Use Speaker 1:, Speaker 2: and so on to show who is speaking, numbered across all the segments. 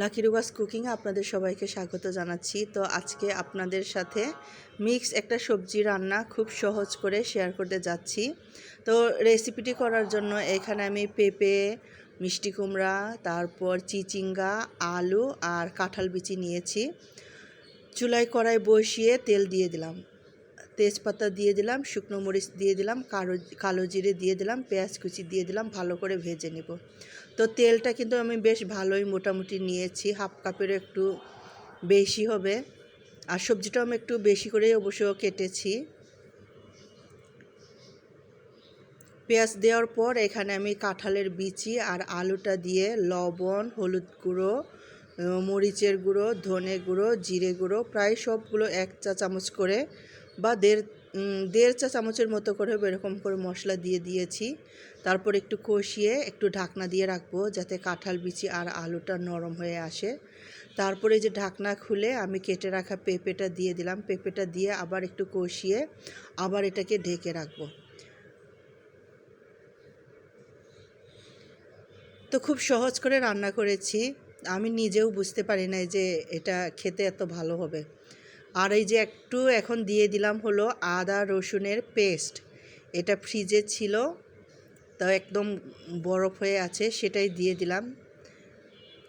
Speaker 1: Lucky রুবাস কুকিংয়ে আপনাদের সবাইকে স্বাগত জানাচ্ছি। তো আজকে আপনাদের সাথে মিক্স একটা সবজি রান্না খুব সহজ করে শেয়ার করতে যাচ্ছি। তো রেসিপিটি করার জন্য এখানে আমি পেঁপে, মিষ্টি কুমড়া, তারপর চিচিঙ্গা, আলু আর কাঁঠাল বিচি নিয়েছি। চুলায় কড়াই বসিয়ে তেল দিয়ে দিলাম। তেজপাতা দিয়ে দিলাম, শুকনো মরিচ দিয়ে দিলাম কালো কালো জিরে দিয়ে দিলাম, পেঁয়াজ কুচি দিয়ে দিলাম, ভালো করে ভেজে নেব। তো তেলটা কিন্তু আমি বেশ ভালোই মোটামুটি নিয়েছি, হাফ কাপের একটু বেশি হবে। আর সবজিটাও আমি একটু বেশি করেই অবশ্য কেটেছি। পেঁয়াজ দেওয়ার পর এখানে আমি কাঁঠালের বিচি আর আলুটা দিয়ে লবণ, হলুদ গুঁড়ো, মরিচের গুঁড়ো, ধনে গুঁড়ো, জিরে গুঁড়ো, প্রায় সবগুলো এক চা চামচ করে বা দেড় দেড় চা চামচের মতো করে এরকম করে মশলা দিয়ে দিয়েছি। তারপর একটু কষিয়ে একটু ঢাকনা দিয়ে রাখব, যাতে কাঁঠাল বিচি আর আলুটা নরম হয়ে আসে। তারপরে যে ঢাকনা খুলে আমি কেটে রাখা পেঁপেটা দিয়ে দিলাম। পেঁপেটা দিয়ে আবার একটু কষিয়ে আবার এটাকে ঢেকে রাখব। তো খুব সহজ করে রান্না করেছি। আমি নিজেও বুঝতে পারি নাই যে এটা খেতে এত ভালো হবে। আর এই যে একটু এখন দিয়ে দিলাম হলো আদা রসুনের পেস্ট। এটা ফ্রিজে ছিল, তো একদম বরফ হয়ে আছে, সেটাই দিয়ে দিলাম।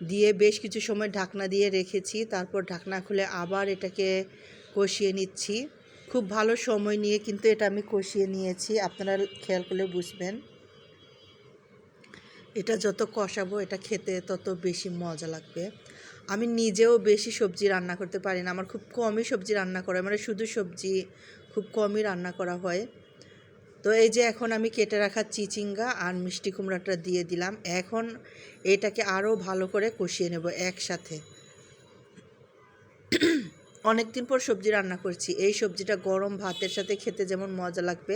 Speaker 1: দিয়ে বেশ কিছু সময় ঢাকনা দিয়ে রেখেছি, তারপর ঢাকনা খুলে আবার এটাকে কষিয়ে নিচ্ছি। খুব ভালো সময় নিয়ে কিন্তু এটা আমি কষিয়ে নিয়েছি, আপনারা খেয়াল করলে বুঝবেন। এটা যত কষাবো, এটা খেতে তত বেশি মজা লাগবে। আমি নিজেও বেশি সবজি রান্না করতে পারি না। আমার খুব কমই সবজি রান্না করা মানে শুধু সবজি খুব কমই রান্না করা হয়। তো এই যে এখন আমি কেটে রাখা চিচিঙ্গা আর মিষ্টি কুমড়াটা দিয়ে দিলাম। এখন এটাকে আরও ভালো করে কষিয়ে নেব একসাথে। অনেক দিন পর সবজি রান্না করছি। এই সবজিটা গরম ভাতের সাথে খেতে যেমন মজা লাগবে,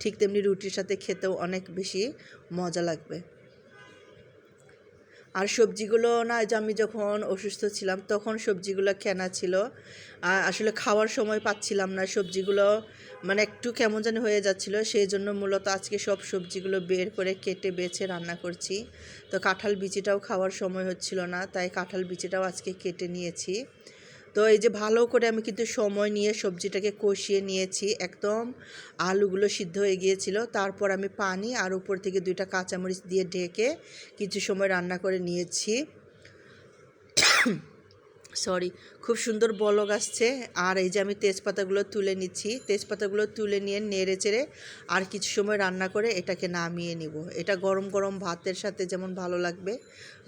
Speaker 1: ঠিক তেমনি রুটির সাথে খেতেও অনেক বেশি মজা লাগবে। আর সবজিগুলো না যে আমি যখন অসুস্থ ছিলাম তখন সবজিগুলো কেনা ছিল। আর আসলে খাওয়ার সময় পাচ্ছিলাম না, সবজিগুলো মানে একটু কেমন জানি হয়ে যাচ্ছিল, সেই জন্য মূলত আজকে সব সবজিগুলো বের করে কেটে বেছে রান্না করছি। তো কাঁঠাল বিচিটাও খাওয়ার সময় হচ্ছিল না, তাই কাঁঠাল বিচিটাও আজকে কেটে নিয়েছি। তো এই যে ভালো করে আমি কিন্তু সময় নিয়ে সবজিটাকে কষিয়ে নিয়েছি, একদম আলুগুলো সিদ্ধ হয়ে গিয়েছিল। তারপর আমি পানি আর উপর থেকে দুইটা কাঁচামরিচ দিয়ে ঢেকে কিছু সময় রান্না করে নিয়েছি। সরি, খুব সুন্দর বলক আসছে। আর এই যে আমি তেজপাতাগুলো তুলে নিচ্ছি, তেজপাতাগুলো তুলে নিয়ে নেড়ে চেড়ে আর কিছু সময় রান্না করে এটাকে নামিয়ে নিব। এটা গরম গরম ভাতের সাথে যেমন ভালো লাগবে,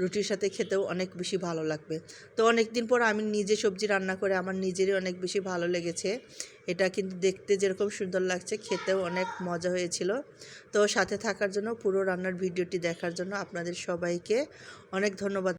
Speaker 1: রুটির সাথে খেতেও অনেক বেশি ভালো লাগবে। তো অনেক দিন পর আমি নিজে সবজি রান্না করে আমার নিজেরই অনেক বেশি ভালো লেগেছে। এটা কিন্তু দেখতে যেরকম সুন্দর লাগছে, খেতেও অনেক মজা হয়েছিল। তো সাথে থাকার জন্য পুরো রান্নার ভিডিওটি দেখার জন্য আপনাদের সবাইকে অনেক ধন্যবাদ।